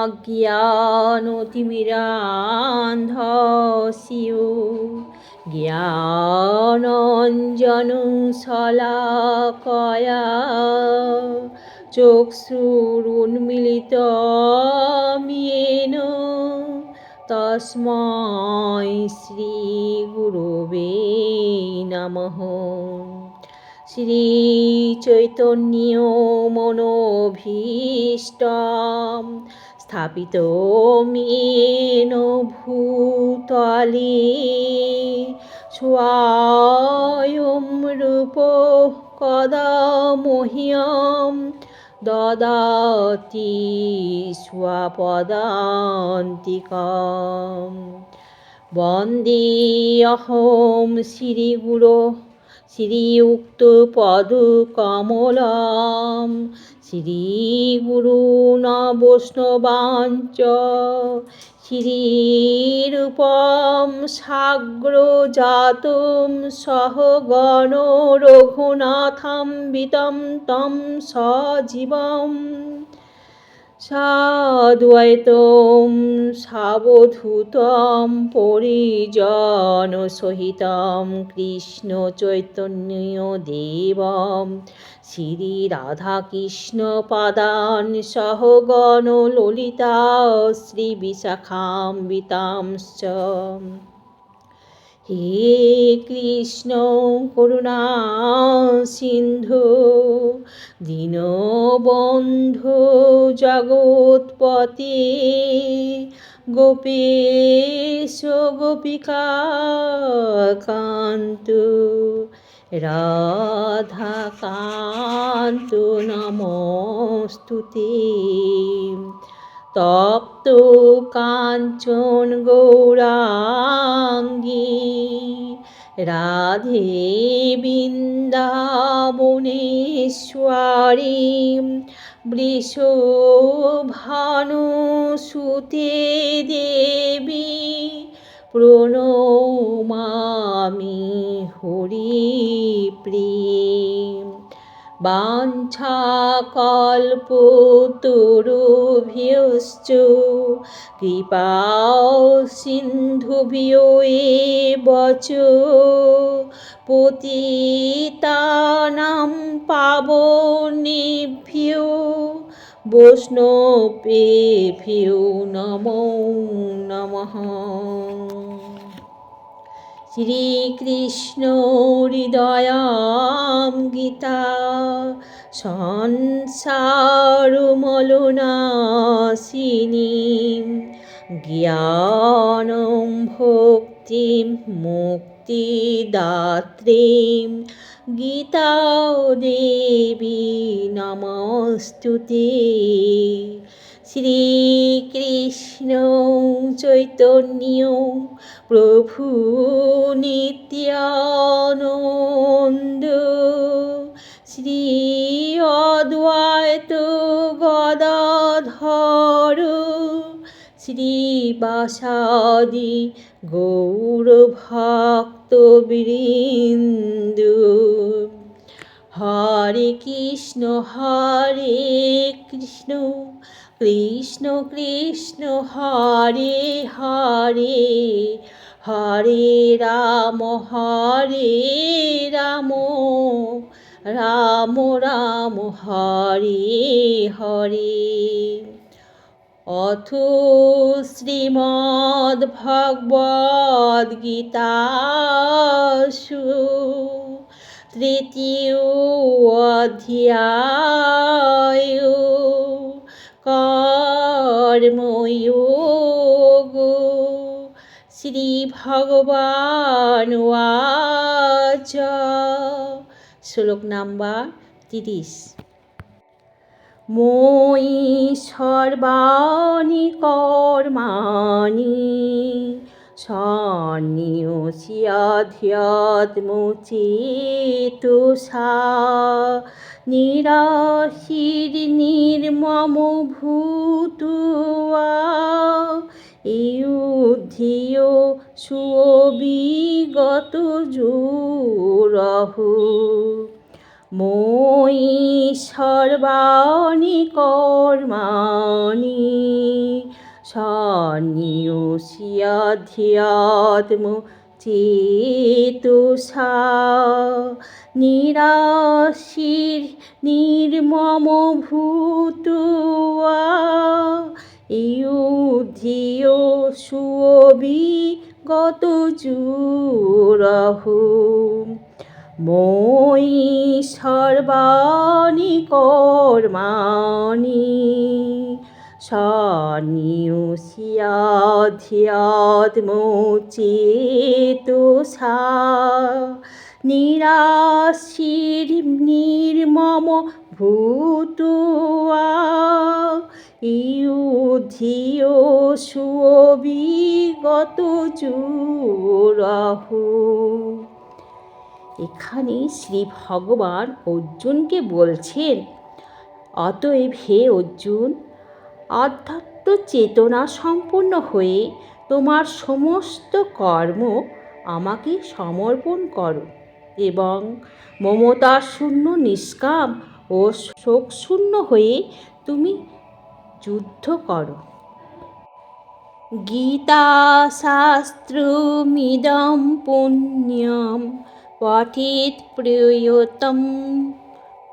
অজ্ঞানতিমিরান্ধস্যু জ্ঞানঞ্জনু শলাকয়া চক্ষুরুন্মিলিতমিয়েন তস্মৈ শ্রীগুরবে নমঃ। শ্রীচৈতন্য মনোভীষ্টম স্থাপিত মেন ভূতলি স্বয়ং রূপ কদা মহিয়ম দদাতি স্বপদান্তিকম। বন্দে অহম শ্রীগুরু শ্রীযুক্ত পদ শ্রী গুরু নবষ্ণবাঞ্চ শ্রীরূপম সাগ্র জাতম সহগণ রঘুনাথাম্বিতম তম সজীবম সাদ্বৈতম সাবধূতম পরিজনসহিতম কৃষ্ণ চৈতন্য দেবম শ্রী রাধাকৃষ্ণ পাদান সহগণ ললিতা শ্রী বিশাখাম্বিতাংশ হে কৃষ্ণ করুণা সিন্ধু দীনবন্ধু জগৎপতি গোপীশ গোপিকা কান্ত রাধাকান্ত নমস্তুতে। তপ্ত কাঞ্চন গৌরাঙ্গী রাধে বৃন্দাবনেশ্বরী বৃষভানুসুতে দেবী প্রণমামি হরিপ্রিয় বাঞ্ছাকল্পতরুভ্যশ্চ। কৃপা সিন্ধুভ্যো এব চ পতিতানাং পাবনেভ্যো বৈষ্ণবেভ্যো নমো নমঃ। শ্রীকৃষ্ণ হৃদয়াম গীতা সংসারমলনাশিনী জ্ঞানং ভক্তিম মুক্তিদাত্রীম গীতা দেবী নমস্তুতে। শ্রীকৃষ্ণ চৈতন্য প্রভু নিত্যানন্দ। শ্রী অদ্বৈত গদাধর। শ্রীবাসাদি গৌরভক্তবৃন্দ হরে কৃষ্ণ হরে কৃষ্ণ। কৃষ্ণ কৃষ্ণ হরে হরে হরে রাম হরে রাম রাম রাম, হরে হরে। অথ শ্রীমদ্ভগবদ্গীতাসু তৃতীয় অধ্যায় কর্ময়োগ শ্রীভগবান ওয়াচ। শ্লোক নাম্বার তিরিশ। মই সর্বাণি কর্মাণি সন্ন্যস্যাধ্যাত্মচেতসা নিরাশির নির্মম ভূতুয়া ইউধিয় সুবিগত জোরহু। মই সর্বাণি কর্মাণি সন্ন্যস্যাধ্যাত্ম চেতুষা নিরাশির নির্মম ভূতুয়া। ইউধিয় সুবিগত চুরহ মই সর্বাণি কর্মাণি সন্ন্যস্যাধ্যাত্মচেতসা নিরাশির নির্মম ভূতুয়া ইউধিয় সুবিগত চুরাহ এখানে শ্রী ভগবান অর্জুনকে বলছেন, অতএব হে অর্জুন আধ্যাত্ম চেতনা সম্পন্ন হয়ে তোমার সমস্ত কর্ম আমাকে সমর্পণ করো এবং মমতা শূন্য নিষ্কাম ও শোকশূন্য হয়ে তুমি যুদ্ধ করো। গীতাশাস্ত্রমিদং পুণ্যম পঠিত প্রিয়তম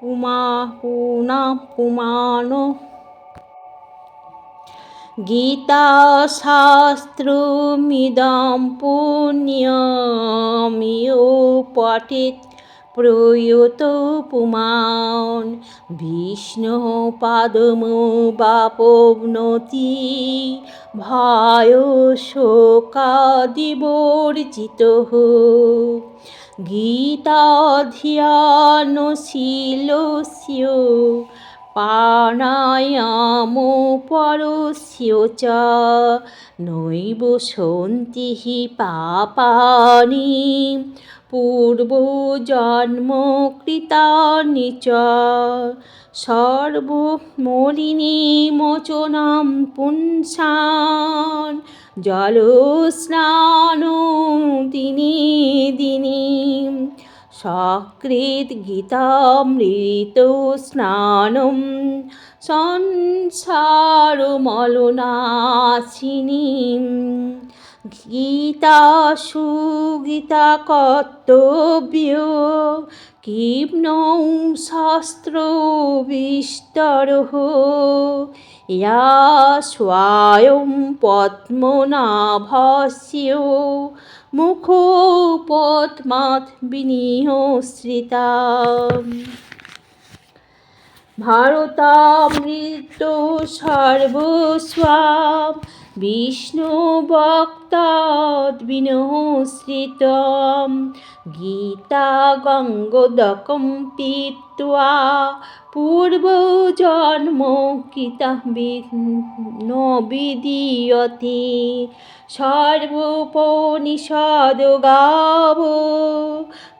পুমা পুনা পুমান গীতাশাস্ত্রমিদং পুণ্যমিও পঠিত প্রয়ত পুমান বিষ্ণু পাদম বাপনতি ভয় শোকাদিবর্জিত গীতাধ্যানশীলস্য প্রাণায়াম পরস্য চ। নৈব সন্তি পাপানি পূর্বজন্মকৃতানি চ। সর্বমলিনীমোচনাম পুংসান জলস্নান দিনে দিনে সকৃত গীতামৃত স্নানম সংসারমলনাশিনীম গীতাসু গীতা কর্তব্য কিম্ন শাস্ত্র বিস্তর ইয়া স্বয়ং মুখো পদ্মাত বিনিহশ্রিতা ভারতামৃত সর্বস্বাম বিষ্ণুভক্তাদ্বিনশ্রিতম গীতা গঙ্গোদকম পীত্বা পূর্বজন্ম কৃতা ন বিদীয়তে, সর্বোপনিষদ গাব,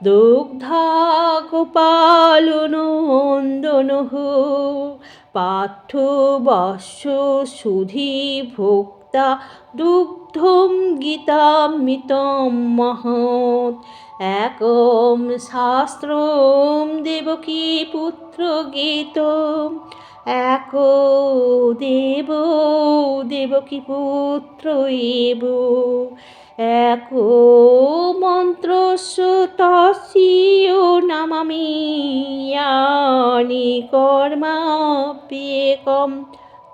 দুগ্ধা গোপালনন্দন পাঠ্য বর্ষ সুধি ভোক্তা দুগ্ধম গীতামৃতম মহৎ। একম শাস্ত্রম দেবকী পুত্র গীত এক দেব দেবকী পুত্র এব। এক তস্য নামামি। ইয়ানি কর্মাপ্যেকম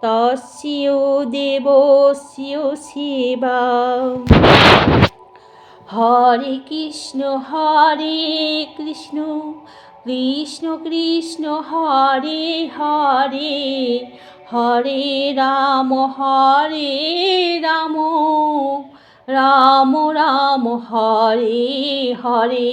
তস্য দেবস্য সেবা হরে কৃষ্ণ হরে কৃষ্ণ কৃষ্ণ কৃষ্ণ, হরে হরে হরে রাম হরে রাম রাম রাম, হরে হরে।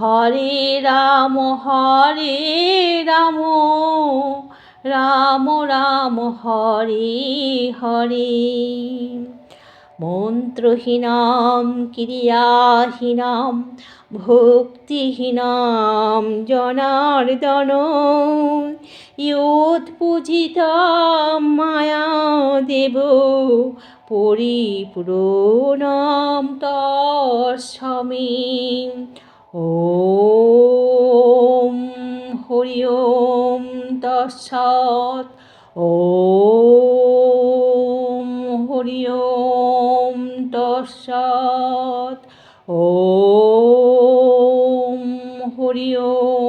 হরে রাম হরে রাম রাম রাম, হরে হরে। মন্ত্রহীনাম, ক্রিয়াহীনাম, ভক্তিহীনাম, জনার্দন ইয়োৎপূজিতাম মায়া দেব, পরিপূর্ণম তস্মি ওম হরি ওম তৎসৎ। ওম হরি ওম তৎসৎ। ওম হরি ওম